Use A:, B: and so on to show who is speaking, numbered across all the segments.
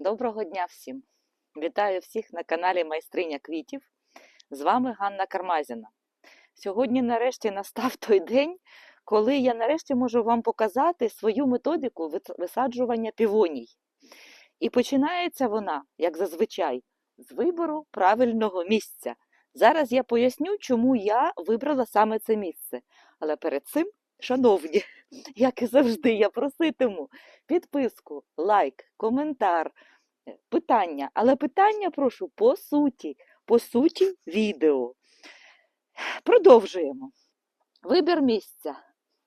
A: Доброго дня всім! Вітаю всіх на каналі Майстриня Квітів. З вами Ганна Кармазіна. Сьогодні, нарешті, настав той день, коли я нарешті можу вам показати свою методику висаджування півоній. І починається вона, як зазвичай, з вибору правильного місця. Зараз я поясню, чому я вибрала саме це місце. Але перед цим, шановні, як і завжди, я проситиму підписку, лайк, коментар, е, питання. Але питання прошу по суті, по суті відео. Продовжуємо. Вибір місця.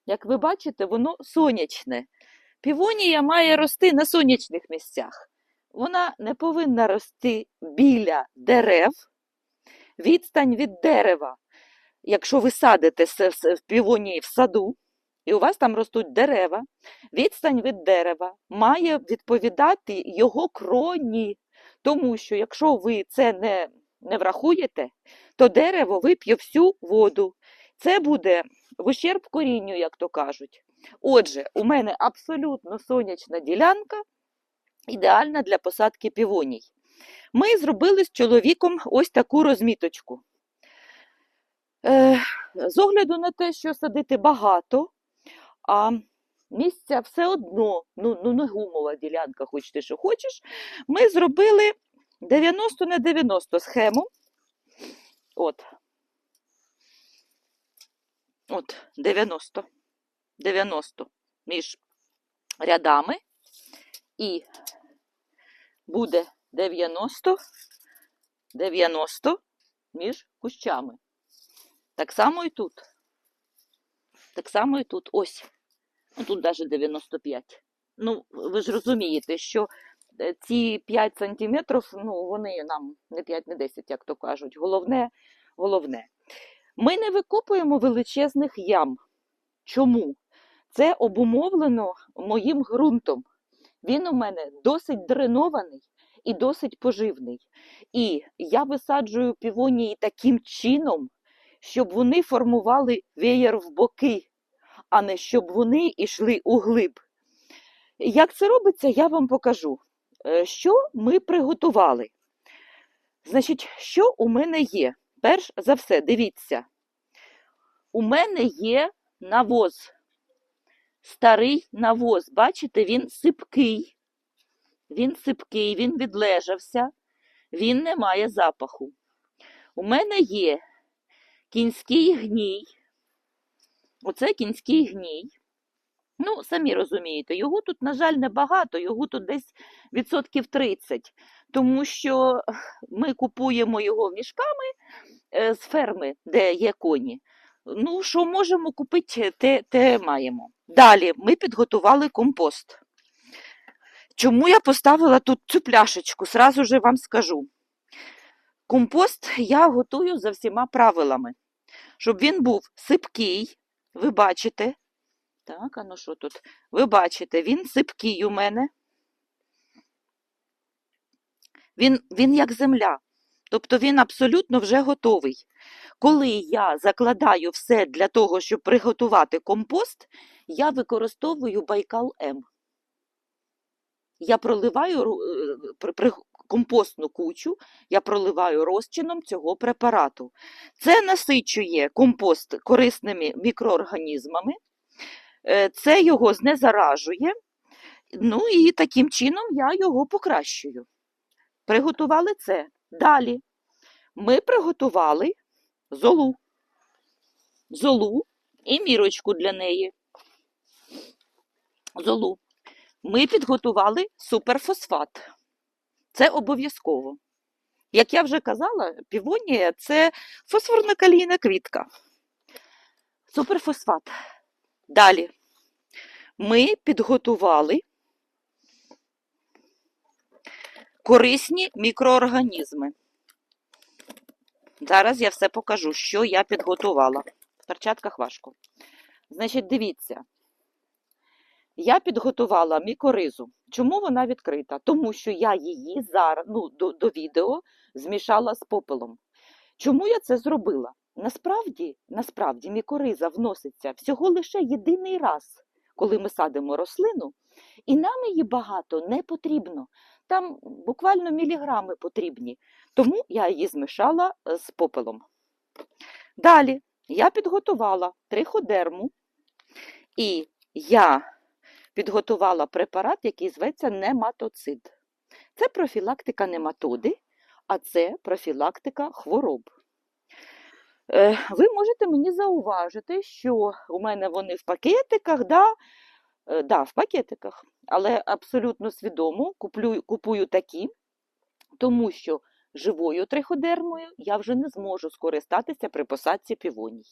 A: Як ви бачите, воно сонячне. Півонія має рости на сонячних місцях. Вона не повинна рости біля дерев. Відстань від дерева, якщо ви садите півонії в саду, і у вас там ростуть дерева, відстань від дерева має відповідати його кроні. Тому що якщо ви це не, не врахуєте, то дерево вип'є всю воду. Це буде в ущерб корінню, як то кажуть. Отже, у мене абсолютно сонячна ділянка, ідеальна для посадки півоній. Ми зробили з чоловіком ось таку розміточку. Е, з огляду на те, що садити багато, а місця все одно, ну, ну не гумова ділянка, хоч ти що хочеш, ми зробили 90 на 90 схему. От. От, 90. 90 між рядами. І буде 90, 90 між кущами. Так само і тут. Так само і тут. Ось. Ну, тут навіть 95. Ну, ви ж розумієте, що е, ці 5 сантиметрів, ну, вони нам не 5, не 10, як то кажуть. Головне, головне. Ми не викопуємо величезних ям. Чому? Це обумовлено моїм ґрунтом. Він у мене досить дренований і досить поживний. І я висаджую півонії таким чином, щоб вони формували веєр в боки, а не щоб вони йшли у глиб. Як це робиться, я вам покажу. Е, Що ми приготували? Значить, що у мене є? Перш за все, дивіться, у мене є навоз. Старий навоз. Бачите, він сипкий. Він сипкий, він відлежався, він не має запаху. У мене є кінський гній. Оце кінський гній. Ну, самі розумієте, його тут, на жаль, небагато, його тут десь відсотків 30, тому що ми купуємо його мішками е, з ферми, де є коні. Ну, що можемо купити, те, те маємо. Далі ми підготували компост. Чому я поставила тут цю пляшечку? Сразу же вам скажу. Компост я готую за всіма правилами, щоб він був сипкий, ви бачите. Так, а ну що тут? Ви бачите, він сипкий у мене. Він, він як земля. Тобто він абсолютно вже готовий. Коли я закладаю все для того, щоб приготувати компост, я використовую Байкал М. Я проливаю компостну кучу, я проливаю розчином цього препарату. Це насичує компост корисними мікроорганізмами, е, це його знезаражує. Ну і таким чином я його покращую. Приготували це. Далі ми приготували золу. Золу і мірочку для неї. Золу. Ми підготували суперфосфат. Це обов'язково. Як я вже казала, півонія це фосфорно-калійна квітка. Суперфосфат. Далі ми підготували корисні мікроорганізми. Зараз я все покажу, що я підготувала. В перчатках важко. Значить, дивіться. Я підготувала мікоризу. Чому вона відкрита? Тому що я її зараз, ну, до, до відео змішала з попелом. Чому я це зробила? Насправді, насправді, мікориза вноситься всього лише єдиний раз, коли ми садимо рослину, і нам її багато не потрібно. там буквально міліграми потрібні. Тому я її змішала е, з попелом. Далі я підготувала триходерму, і я підготувала препарат, який зветься нематоцид. Це профілактика нематоди, а це профілактика хвороб. Е, Ви можете мені зауважити, що у мене вони в пакетиках, да, Е, да, в пакетиках, але абсолютно свідомо куплю, купую такі, тому що живою триходермою я вже не зможу скористатися при посадці півоній.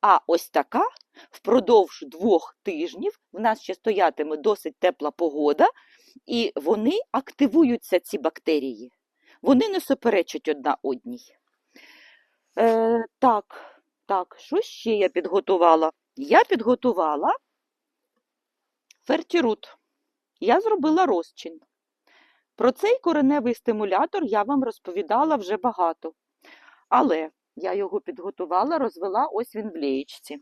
A: А ось така впродовж двох тижнів в нас ще стоятиме досить тепла погода, і вони активуються, ці бактерії. Вони не суперечать одна одній. Е, так, так, що ще я підготувала? Я підготувала фертірут. Я зробила розчин. Про цей кореневий стимулятор я вам розповідала вже багато. Але я його підготувала, розвела ось він в лієчці.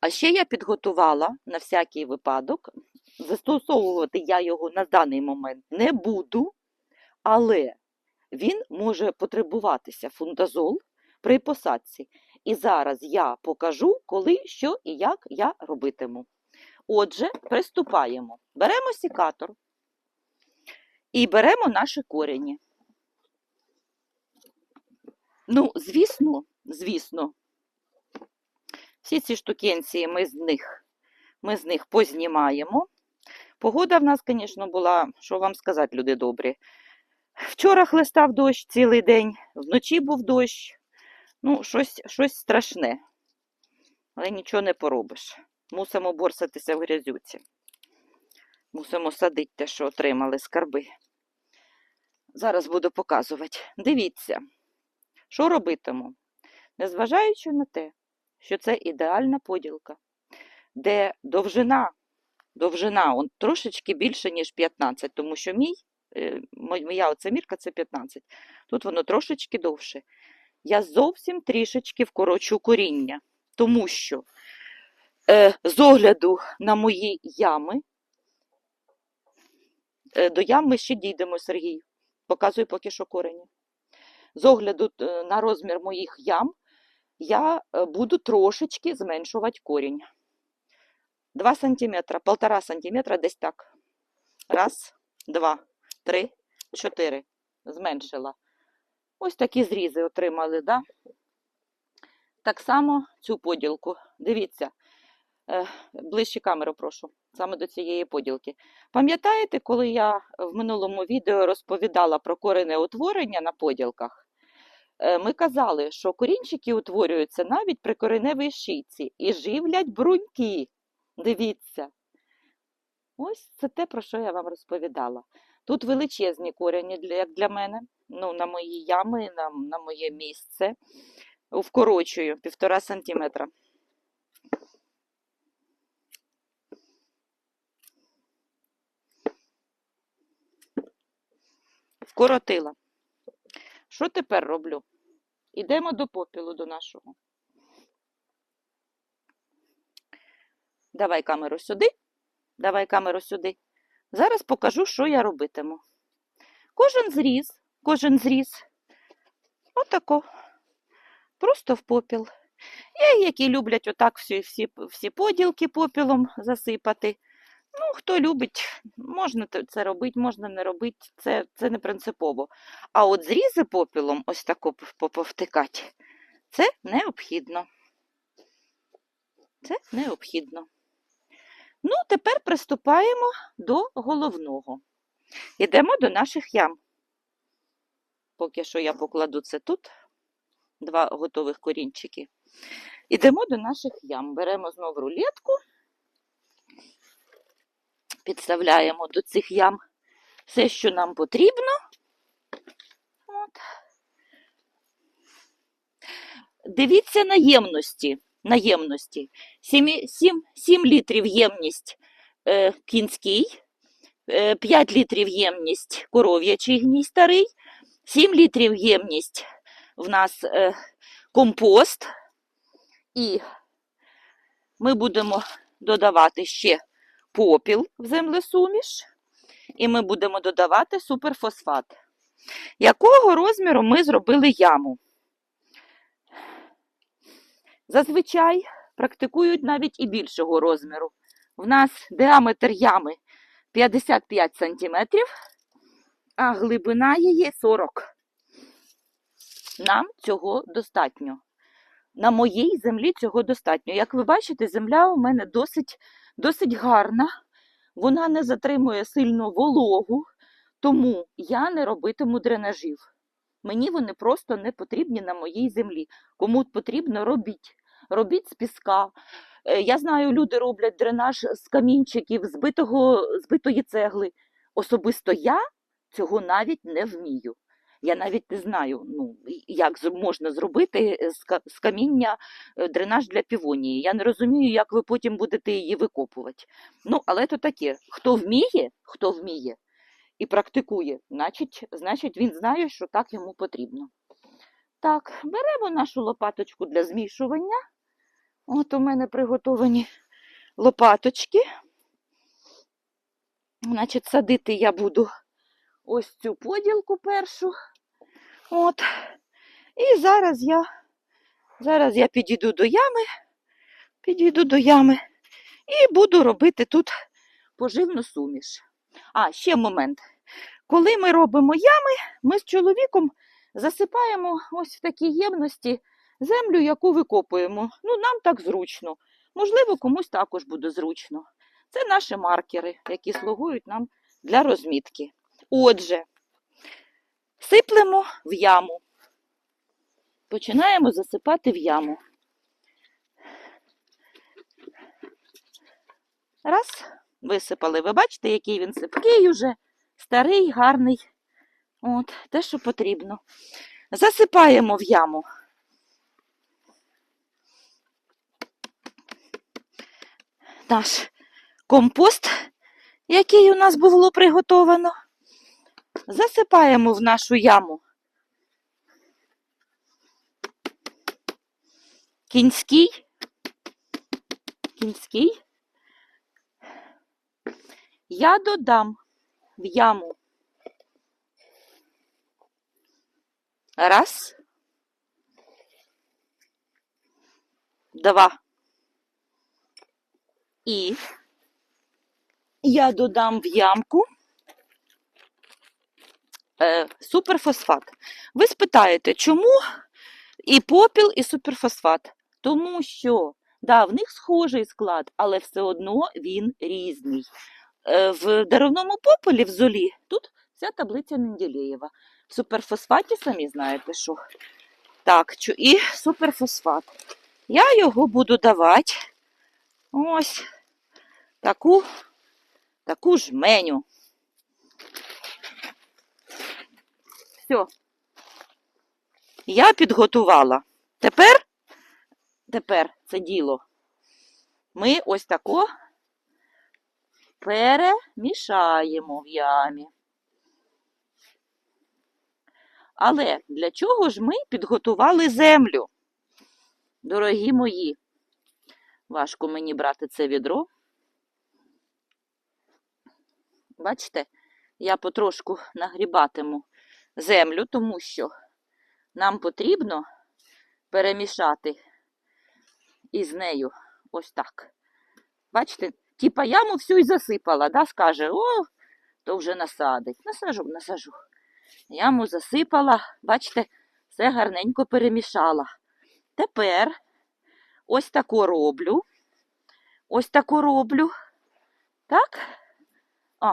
A: А ще я підготувала на всякий випадок. Застосовувати я його на даний момент не буду, але він може потребуватися фундазол при посадці. І зараз я покажу, коли, що і як я робитиму. Отже, приступаємо. Беремо сікатор і беремо наші корені. Ну, звісно, звісно, всі ці штукенції ми з них, ми з них познімаємо. Погода в нас, звісно, була, що вам сказати, люди добрі. Вчора хлестав дощ цілий день, вночі був дощ. Ну, щось, щось страшне, але нічого не поробиш. Мусимо борсатися в грязюці. Мусимо садити те, що отримали скарби. Зараз буду показувати. Дивіться, що робитиму, незважаючи на те, що це ідеальна поділка, де довжина, довжина он, трошечки більше, ніж 15, тому що мій, е, моя оця мірка це 15. Тут воно трошечки довше. Я зовсім трішечки вкорочу коріння, тому що е, з огляду на мої ями, е, до ям ми ще дійдемо, Сергій. Показую поки що корені. З огляду е, на розмір моїх ям, я е, буду трошечки зменшувати корінь. 2 см, 1,5 см десь так. Раз, два, три, чотири. Зменшила. Ось такі зрізи отримали, да? Так само цю поділку. Дивіться, е, ближче камеру прошу, саме до цієї поділки. Пам'ятаєте, коли я в минулому відео розповідала про корене утворення на поділках? Е, Ми казали, що корінчики утворюються навіть при кореневій шийці і живлять бруньки. Дивіться. Ось це те, про що я вам розповідала. Тут величезні корені, як для мене, ну, на мої ями, на, на моє місце. Вкорочую півтора сантиметра. Вкоротила. Що тепер роблю? Ідемо до попілу до нашого. Давай камеру сюди. Давай камеру сюди. Зараз покажу, що я робитиму. Кожен зріз, кожен зріз. Отако. Просто в попіл. Є, які люблять отак всі, всі, всі поділки попілом засипати. Ну, хто любить, можна це робити, можна не робити, це, це не принципово. А от зрізи попілом ось тако пов- пов- повтикати, це необхідно. Це необхідно. Ну, тепер приступаємо до головного. Йдемо до наших ям. Поки що я покладу це тут, два готових корінчики. Йдемо до наших ям. Беремо знову рулетку, підставляємо до цих ям все, що нам потрібно. От. Дивіться на ємності. На ємності. 7, 7, 7 літрів ємність е, кінський, е, 5 літрів ємність коров'ячий гній старий, 7 літрів ємність в нас е, компост. І ми будемо додавати ще попіл в землесуміш. і ми будемо додавати суперфосфат. Якого розміру ми зробили яму? Зазвичай практикують навіть і більшого розміру. В нас діаметр ями 55 см, а глибина її 40 Нам цього достатньо. На моїй землі цього достатньо. Як ви бачите, земля у мене досить, досить гарна, вона не затримує сильно вологу, тому я не робитиму дренажів. Мені вони просто не потрібні на моїй землі. Кому потрібно, робіть. Робіть з піска. Е, Я знаю, люди роблять дренаж з камінчиків, збитого, збитої цегли. Особисто я цього навіть не вмію. Я навіть не знаю, ну, як можна зробити е, з каміння е, дренаж для півонії. Я не розумію, як ви потім будете її викопувати. Ну, але то таке. Хто вміє, хто вміє і практикує, значить, значить він знає, що так йому потрібно. Так, беремо нашу лопаточку для змішування. От у мене приготовані лопаточки. Значить, садити я буду ось цю поділку першу. От. І зараз я, зараз я підійду до ями, підійду до ями і буду робити тут поживну суміш. А, ще момент. Коли ми робимо ями, ми з чоловіком засипаємо ось в такі ємності землю, яку викопуємо. Ну, нам так зручно. Можливо, комусь також буде зручно. Це наші маркери, які слугують нам для розмітки. Отже, сиплемо в яму. Починаємо засипати в яму. Раз, висипали. Ви бачите, який він сипкий уже, старий, гарний. От, те, що потрібно. Засипаємо в яму. Наш компост, який у нас було приготовано. Засипаємо в нашу яму. Кінський. Кінський. Я додам в яму. Раз. Два. І я додам в ямку е, суперфосфат. Ви спитаєте, чому і попіл, і суперфосфат? Тому що, да, в них схожий склад, але все одно він різний. Е, в деревному попелі в золі тут вся таблиця Менделєєва. В суперфосфаті самі знаєте, що. Так, і суперфосфат. Я його буду давати ось таку, таку жменю. Все. Я підготувала. Тепер, тепер це діло. Ми ось тако перемішаємо в ямі. Але для чого ж ми підготували землю? Дорогі мої, важко мені брати це відро. Бачите, я потрошку нагрібатиму землю, тому що нам потрібно перемішати із нею ось так. Бачите, типа яму всю і засипала, да, скаже, о, то вже насадить. Насажу, насажу. Яму засипала, бачите, все гарненько перемішала. Тепер ось таку роблю. Ось таку роблю. Так? О.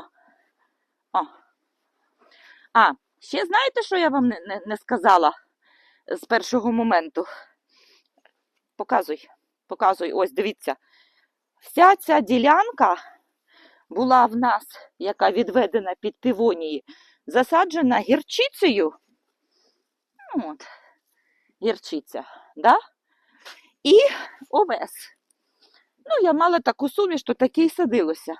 A: О. А, ще знаєте, що я вам не, не, не сказала з першого моменту? Показуй, показуй, ось дивіться. Вся ця ділянка була в нас, яка відведена під півонії, засаджена гірчицею. От, гірчиця, да? І овес. Ну, я мала таку суміш, то таке й садилося.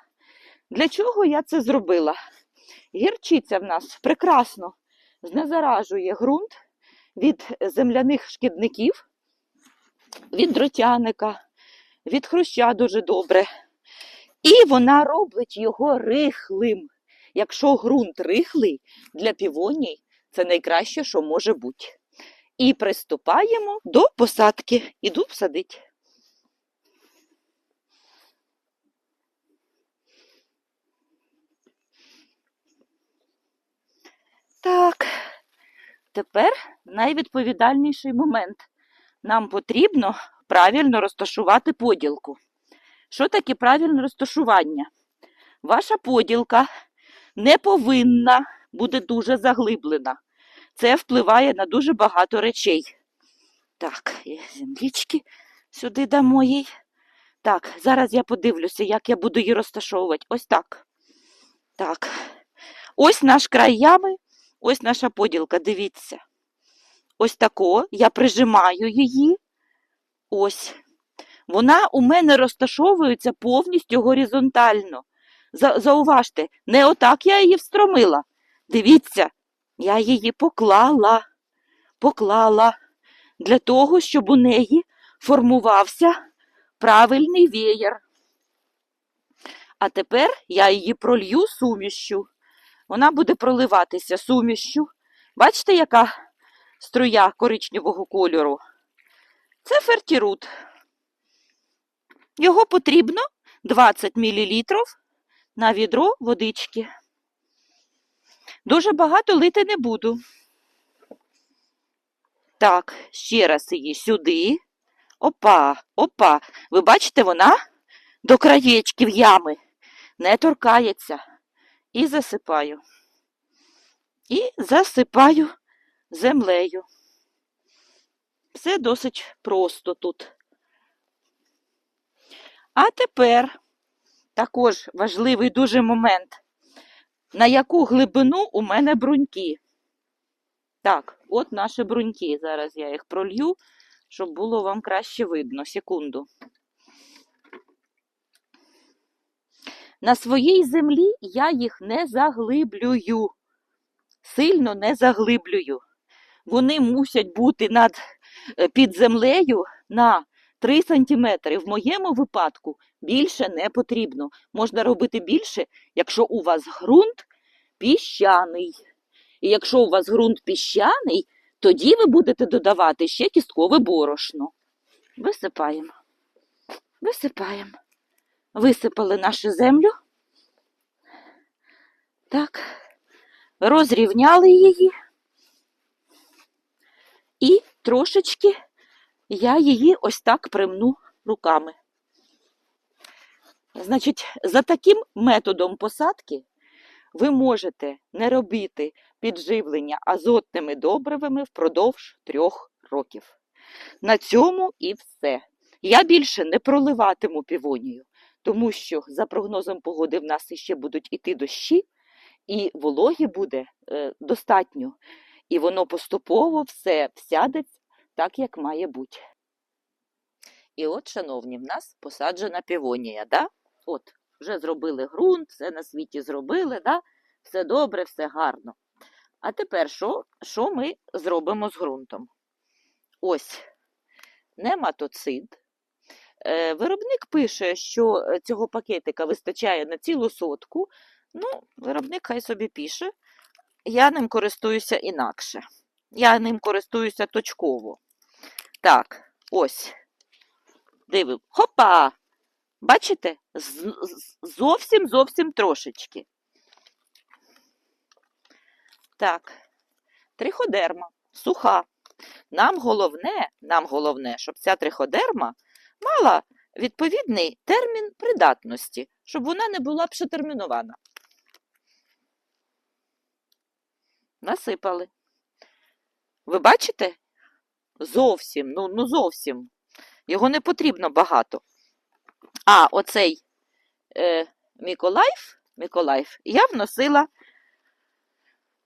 A: Для чого я це зробила? Гірчиця в нас прекрасно знезаражує ґрунт від земляних шкідників, від дротяника, від хруща дуже добре. І вона робить його рихлим. Якщо ґрунт рихлий, для півоній це найкраще, що може бути. І приступаємо до посадки. Іду всадити. Так, тепер найвідповідальніший момент. Нам потрібно правильно розташувати поділку. Що таке правильне розташування? Ваша поділка не повинна бути дуже заглиблена. Це впливає на дуже багато речей. Так, землічки сюди дамо їй. Так, зараз я подивлюся, як я буду її розташовувати. Ось так. Так. Ось наш край ями, ось наша поділка, дивіться. Ось тако я прижимаю її. Ось. Вона у мене розташовується повністю горизонтально. Зауважте, не отак я її встромила. Дивіться, я її поклала, поклала для того, щоб у неї формувався правильний веєр. А тепер я її пролью сумішю. Вона буде проливатися сумішю. Бачите, яка струя коричневого кольору? Це фертірут. Його потрібно 20 мл на відро водички. Дуже багато лити не буду. Так, ще раз її сюди. Опа, опа. Ви бачите, вона до краєчків ями не торкається. І засипаю. І засипаю землею. Все досить просто тут. А тепер також важливий дуже момент. На яку глибину у мене бруньки? Так, от наші бруньки. Зараз я їх пролью, щоб було вам краще видно. Секунду. На своїй землі я їх не заглиблюю. Сильно не заглиблюю. Вони мусять бути над, е, під землею на 3 см. В моєму випадку більше не потрібно. Можна робити більше, якщо у вас ґрунт піщаний. І якщо у вас ґрунт піщаний, тоді ви будете додавати ще кісткове борошно. Висипаємо. Висипаємо. Висипали нашу землю. Так. Розрівняли її. І трошечки я її ось так примну руками. Значить, за таким методом посадки ви можете не робити підживлення азотними добривами впродовж трьох років. На цьому і все. Я більше не проливатиму півонію, тому що за прогнозом погоди в нас ще будуть іти дощі, і вологи буде е, достатньо. І воно поступово все всядеться так, як має бути. І от, шановні, в нас посаджена півонія. Да? От, вже зробили ґрунт, все на світі зробили, да? все добре, все гарно. А тепер що, що ми зробимо з ґрунтом? Ось нематоцид. Е, Виробник пише, що е, цього пакетика вистачає на цілу сотку. Ну, виробник хай собі пише. Я ним користуюся інакше. Я ним користуюся точково. Так, ось. Дивимо. Хопа! Бачите? Зовсім зовсім трошечки. Так, триходерма, суха. Нам головне, нам головне, щоб ця триходерма мала відповідний термін придатності, щоб вона не була пшетермінована. Насипали. Ви бачите? Зовсім, ну, ну зовсім. Його не потрібно багато. А оцей е, Миколаїв, Миколаїв я вносила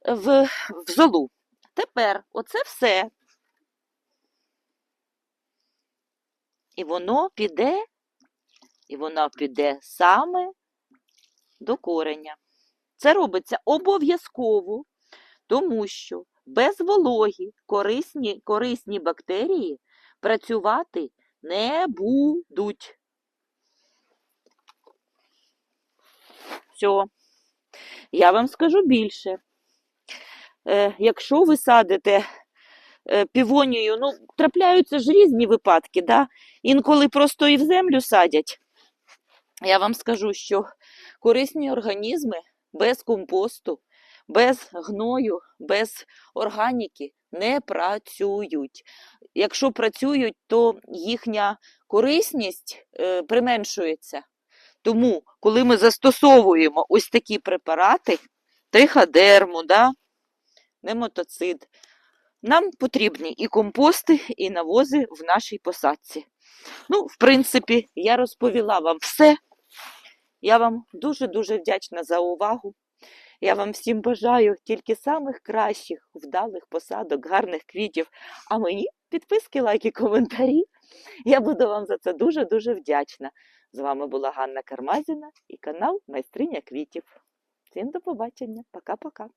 A: в, в золу. Тепер оце все. І воно піде, і воно піде саме до кореня. Це робиться обов'язково, тому що без вологі корисні, корисні бактерії працювати не будуть. Все. Я вам скажу більше. Е, якщо ви садите півонію, ну, трапляються ж різні випадки, да? інколи просто і в землю садять. Я вам скажу, що корисні організми без компосту, без гною, без органіки не працюють. Якщо працюють, то їхня корисність е, применшується. Тому, коли ми застосовуємо ось такі препарати, триходерму, да, немотоцид, нам потрібні і компости, і навози в нашій посадці. Ну, в принципі, я розповіла вам все. Я вам дуже-дуже вдячна за увагу. Я вам всім бажаю тільки самих кращих, вдалих посадок, гарних квітів. А мені підписки, лайки, коментарі. Я буду вам за це дуже-дуже вдячна. З вами була Ганна Кармазіна і канал Майстриня квітів. Всім до побачення. Пока-пока.